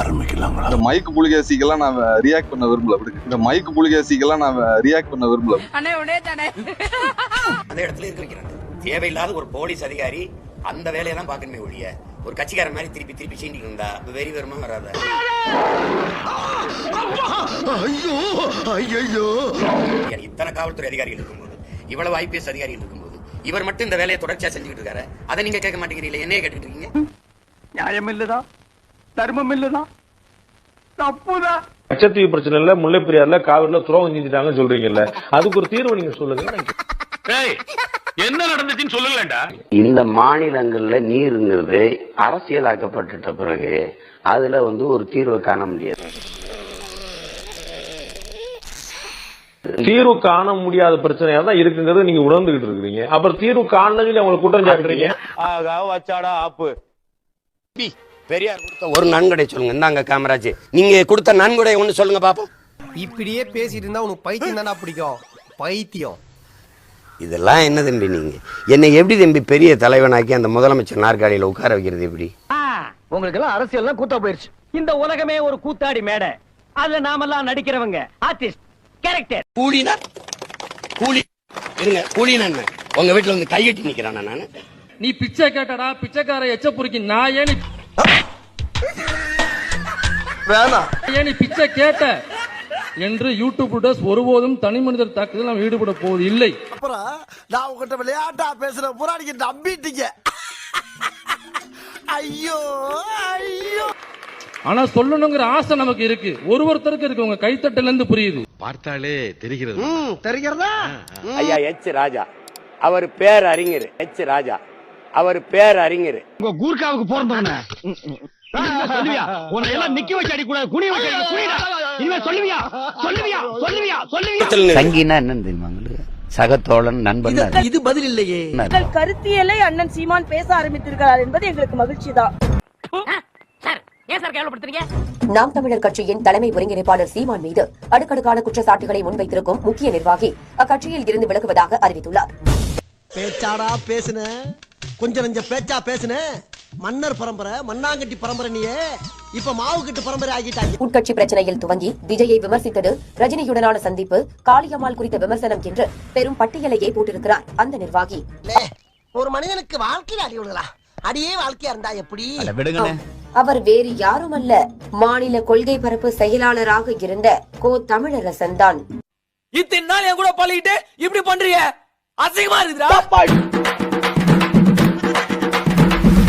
ஆரம்பிக்கலாங்களா? இந்த மைக் புலிகேசிக்கெல்லாம் நான் ரியாக்ட் பண்ண விரும்பல. விடுங்க இந்த மைக் புலிகேசிக்கெல்லாம் நான் ரியாக்ட் பண்ண விரும்பல. அண்ணே உடனே தானே. அந்த இடத்துல இருக்கிறாங்க. தேவையில்லாத ஒரு போலீஸ் அதிகாரி அந்த வேலையை தான் பார்க்கணுமே ஒழிய ஒரு கட்சிக்காரன் மாதிரி திருப்பி திருப்பி இருந்தா அது வெறி வருமா வராத. இத்தனை காவல்துறை அதிகாரிகள் இருக்கும்போது இவ்வளவு ஐபிஎஸ் அதிகாரிகள் இருக்கும்போது இவர் மட்டும் இந்த வேலையை தொடர்ச்சியா செஞ்சுக்கிட்டு இருக்காரு அதை நீங்க கேட்க மாட்டேங்கிறீங்களா என்னைய கேட்டுட்டு இருக்கீங்க? நியாயம் இல்லதா தர்மம் இல்லதா தப்புதான். லட்சத்தீவு பிரச்சனைல முல்லை பெரியாறுல காவிரில துரோகம் செஞ்சுட்டாங்கன்னு சொல்றீங்கல்ல அதுக்கு ஒரு தீர்வு நீங்க சொல்லுங்க. என்ன நடந்துச்சுன்னு சொல்லலடா இந்த மாநிலங்கள்ல நீருங்கிறது அரசியலாக்கப்பட்டுட்ட பிறகு அதுல வந்து ஒரு தீர்வு காண முடியாது. தீர்வு காண முடியாத பிரச்சனையா தான் இருக்குங்கிறத நீங்க உணர்ந்துகிட்டு இருக்கீங்க அப்புறம் தீர்வு காணல உங்களுக்கு குற்றம் சாட்டுறீங்க. வச்சாடா ஆப்பு. பெரியார் கொடுத்த ஒரு நன்கொடை சொல்லுங்க. இந்தாங்க காமராஜ். நீங்க கொடுத்த நன்கொடை ஒண்ணு சொல்லுங்க பாப்போம். இப்படியே பேசிட்டு இருந்தா உனக்கு பைத்தியம் தானே பிடிக்கும்? பைத்தியம். இதெல்லாம் என்ன தம்பி நீங்க? என்னை எப்படி தம்பி பெரிய தலைவனாக்கி அந்த முதலமைச்சர் நாற்காலியில உட்கார வைக்கிறது எப்படி உங்களுக்கு எல்லாம் அரசியல் கூத்தா போயிருச்சு. இந்த உலகமே ஒரு கூத்தாடி மேடை. அதுல நாமெல்லாம் நடிக்கிறவங்க. ஆர்டிஸ்ட் கேரக்டர் கூலினா? கூலி. இருங்க கூலினா என்ன? உங்க வீட்டுல வந்து கையெட்டி நிக்கிறானா நானு? நீ பிச்சை கேட்டடா பிச்சைக்கார எச்ச பொறுக்கி நான் ஏன் நீ- வேணாம் ஏன் நீ பிச்சை கேட்ட? என்று யூடியூபர்ஸ் ஒருபோதும் தனி மனிதர் தாக்குதல் நாம் ஈடுபட போவது இல்லை. அப்புறம் நான் உங்ககிட்ட விளையாட்டா பேசுற பூரா நீங்க நம்பிட்டீங்க. ஐயோ ஐயோ. ஆனா சொல்லணுங்கிற ஆசை நமக்கு இருக்கு. ஒரு ஒருத்தருக்கு இருக்கு உங்க கைத்தட்டல இருந்து புரியுது. பார்த்தாலே தெரிகிறது. தெரிகிறதா? ஐயா எச். ராஜா. அவர் பேர் அறிஞர் எச். ராஜா. அவர் பேர் அறிஞர். உங்க கூர்க்காவுக்கு பிறந்தவன. சொல்லுவியா? உன்னை எல்லாம் நிக்க வச்சு அடி கூடாது குனி வச்சு அடி குனிடா. இனிமே சொல்லுவியா? சொல்லுவியா? சொல்லுவியா? சொல்லுவியா? சங்கினா என்னன்னு தெரியுமா உங்களுக்கு? சகத்தோழன் நண்பன் இது பதில் இல்லையே. உங்கள் கருத்தியலை அண்ணன் சீமான் பேச ஆரம்பித்திருக்கிறார் என்பது எங்களுக்கு மகிழ்ச்சி தான் நாம் தமிழர் கட்சியின் தலைமை ஒருங்கிணைப்பாளர் சீமான் மீது அடுக்கடுக்கான குற்றச்சாட்டுகளை முன்வைத்திருக்கும் முக்கிய நிர்வாகி அக்கட்சியில் இருந்து விலகுவதாக அறிவித்துள்ளார். பேச்சாடா பேசுன? கொஞ்சம் நஞ்ச பேச்சா பேசுன. மன்னர் பரம்பரை மண்ணாங்கட்டி பரம்பரை நீயே. இப்ப மாவு கட்டு பரம்பரை ஆகிட்டாங்க. உட்கட்சி பிரச்சனையில் துவங்கி விஜயை விமர்சித்தது ரஜினியுடனான சந்திப்பு காளியம்மாள் குறித்த விமர்சனம் என்று பெரும் பட்டியலையே போட்டிருக்கிறார் அந்த நிர்வாகி. ஒரு மனிதனுக்கு வாழ்க்கையில அடி விடலாம் அடியே வாழ்க்கையா இருந்தா எப்படி? அவர் வேறு யாரும் அல்ல மாநில கொள்கை பரப்பு செயலாளராக இருந்த கோ தமிழரசன் தான். இத்தனை நாள் என் கூட பழகிட்டு இப்படி பண்றிய அசிங்கமா இருக்குடா